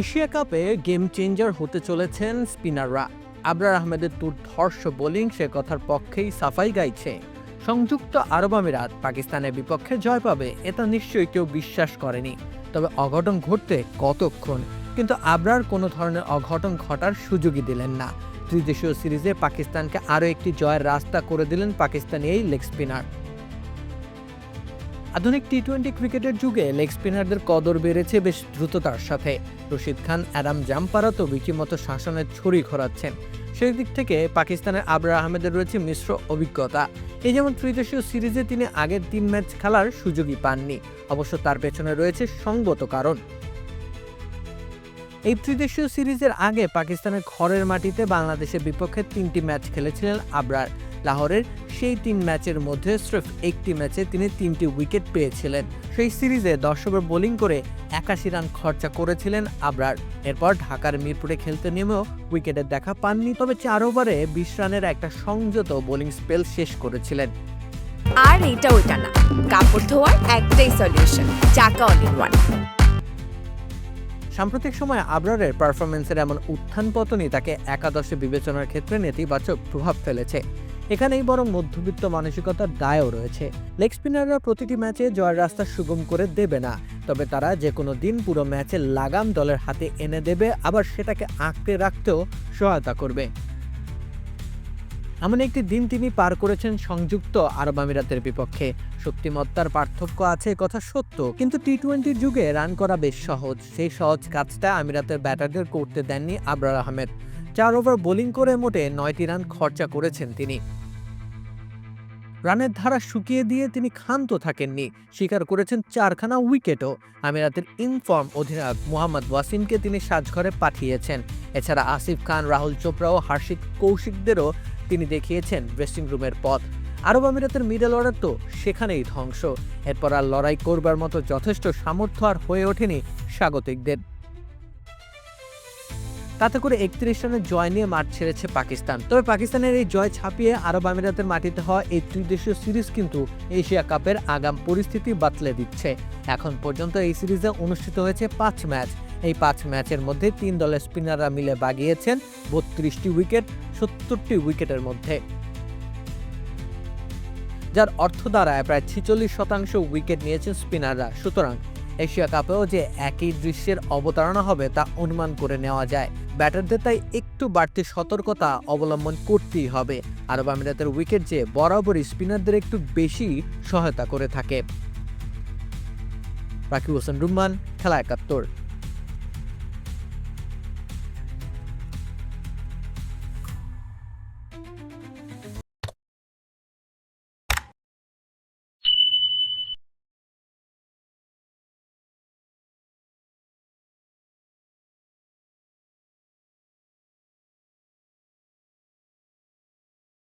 Asia কাপে game changer হতে চলেছেন স্পিনাররা আবরার আহমেদের দুর্ধর্ষ বোলিং সে কথার পক্ষেই সাফাই গাইছে। সংযুক্ত আরব আমিরাত পাকিস্তানের বিপক্ষে জয় পাবে, এটা নিশ্চয়ই কেউ বিশ্বাস করেনি। তবে অঘটন ঘটতে কতক্ষণ? কিন্তু আবরার কোনো ধরনের অঘটন ঘটার সুযোগই দিলেন না। ত্রিদেশীয় সিরিজে পাকিস্তানকে আরও একটি জয়ের রাস্তা করে দিলেন পাকিস্তানি এই লেগ স্পিনার আধুনিক টি টোয়েন্টি ক্রিকেটের যুগে লেগ স্পিনারদের কদর বেড়েছে বেশ দ্রুততার সাথে। রশিদ খান, অ্যাডাম জাম্পারা তো রীতিমতো শাসনের ছড়ি ঘোরাচ্ছেন। সেই দিক থেকে পাকিস্তানের আবরার আহমেদের রয়েছে মিশ্র অভিজ্ঞতা। এই যেমন ত্রিদেশীয় সিরিজে তিনি আগের তিন ম্যাচ খেলার সুযোগই পাননি। অবশ্য তার পেছনে রয়েছে সঙ্গত কারণ। এই ত্রিদেশীয় সিরিজের আগে পাকিস্তানের ঘরের মাটিতে বাংলাদেশের বিপক্ষে তিনটি ম্যাচ খেলেছিলেন আবরার। লাহোরের সেই তিন ম্যাচের মধ্যে স্রেফ একটি ম্যাচে তিনি তিনটি উইকেট পেয়েছিলেন। সেই সিরিজে দর্শকের বোলিং করে একাশি রান খরচা করেছিলেন আবরার। এরপর ঢাকার মিরপুরে খেলতে নেমেও উইকেটের দেখা পাননি তবে চার ওভারে বিশ রানের একটা সংযত বোলিং স্পেল শেষ করেছিলেন। আর এটা ওইটা না। কাপড় ধোয়ার একটাই সলিউশন চাকা অল ইন ওয়ান সাম্প্রতিক সময়ে আবরারের পারফরমেন্সের এমন উত্থান পতনই তাকে একাদশে বিবেচনার ক্ষেত্রে নেতিবাচক প্রভাব ফেলেছে। এখানেই বরং মধ্যবিত্ত মানসিকতার দায়ও রয়েছে। লেগ স্পিনাররা প্রতিটি ম্যাচে জয়ের রাস্তা সুগম করে দেবে না, তবে তারা যে কোনো দিন পুরো ম্যাচে লাগাম দলের হাতে এনে দেবে, আবার সেটাকে আঁকড়ে রাখতেও সহায়তা করবে। এমন একটি দিন তিনি পার করেছেন সংযুক্ত আরব আমিরাতের বিপক্ষে। শক্তিমত্তার পার্থক্য আছে কথা সত্য, কিন্তু টি টোয়েন্টির যুগে রান করা বেশ সহজ। সেই সহজ কাজটা আমিরাতের ব্যাটারদের করতে দেননি আবরার আহমেদ। চার ওভার বোলিং করে মোটে নয়টি রান খরচা করেছেন তিনি। রানের ধারা শুকিয়ে দিয়ে তিনি ক্ষান্ত থাকেননি, স্বীকার করেছেন চারখানা উইকেটও। আমিরাতের ইনফর্ম অধিনায়ক মোহাম্মদ ওয়াসিমকে তিনি সাজঘরে পাঠিয়েছেন। এছাড়া আসিফ খান, রাহুল চোপড়া ও হার্ষিত কৌশিকদেরও তিনি দেখিয়েছেন ড্রেসিং রুমের পথ। আরব আমিরাতের মিডল অর্ডার তো সেখানেই ধ্বংস। এরপর আর লড়াই করবার মতো যথেষ্ট সামর্থ্য আর হয়ে ওঠেনি স্বাগতিকদের। তাতে করে একত্রিশ রানের জয় নিয়ে মাঠ ছেড়েছে পাকিস্তান। তবে পাকিস্তানের এই জয় ছাপিয়ে আরব আমিরাতের মাটিতে হওয়া এই ত্রিদেশীয় সিরিজ কিন্তু এশিয়া কাপের আগাম পরিস্থিতি বাতলে দিচ্ছে। এখন পর্যন্ত এই সিরিজে অনুষ্ঠিত হয়েছে পাঁচ ম্যাচ। এই পাঁচ ম্যাচের মধ্যে তিন দলের স্পিনাররা মিলে বাগিয়েছেন বত্রিশটি উইকেট, সত্তরটি উইকেটের মধ্যে। যার অর্থ দাঁড়ায় প্রায় ছিচল্লিশ শতাংশ উইকেট নিয়েছেন স্পিনাররা। সুতরাং এশিয়া কাপেও যে একই দৃশ্যের অবতারণা হবে তা অনুমান করে নেওয়া যায়। ব্যাটারদের তাই একটু বাড়তি সতর্কতা অবলম্বন করতেই হবে। আরব আমিরাতের উইকেট যে বরাবরই স্পিনারদের একটু বেশি সহায়তা করে থাকে। রাকিব হোসেন রুম্মান, খেলা একাত্তর।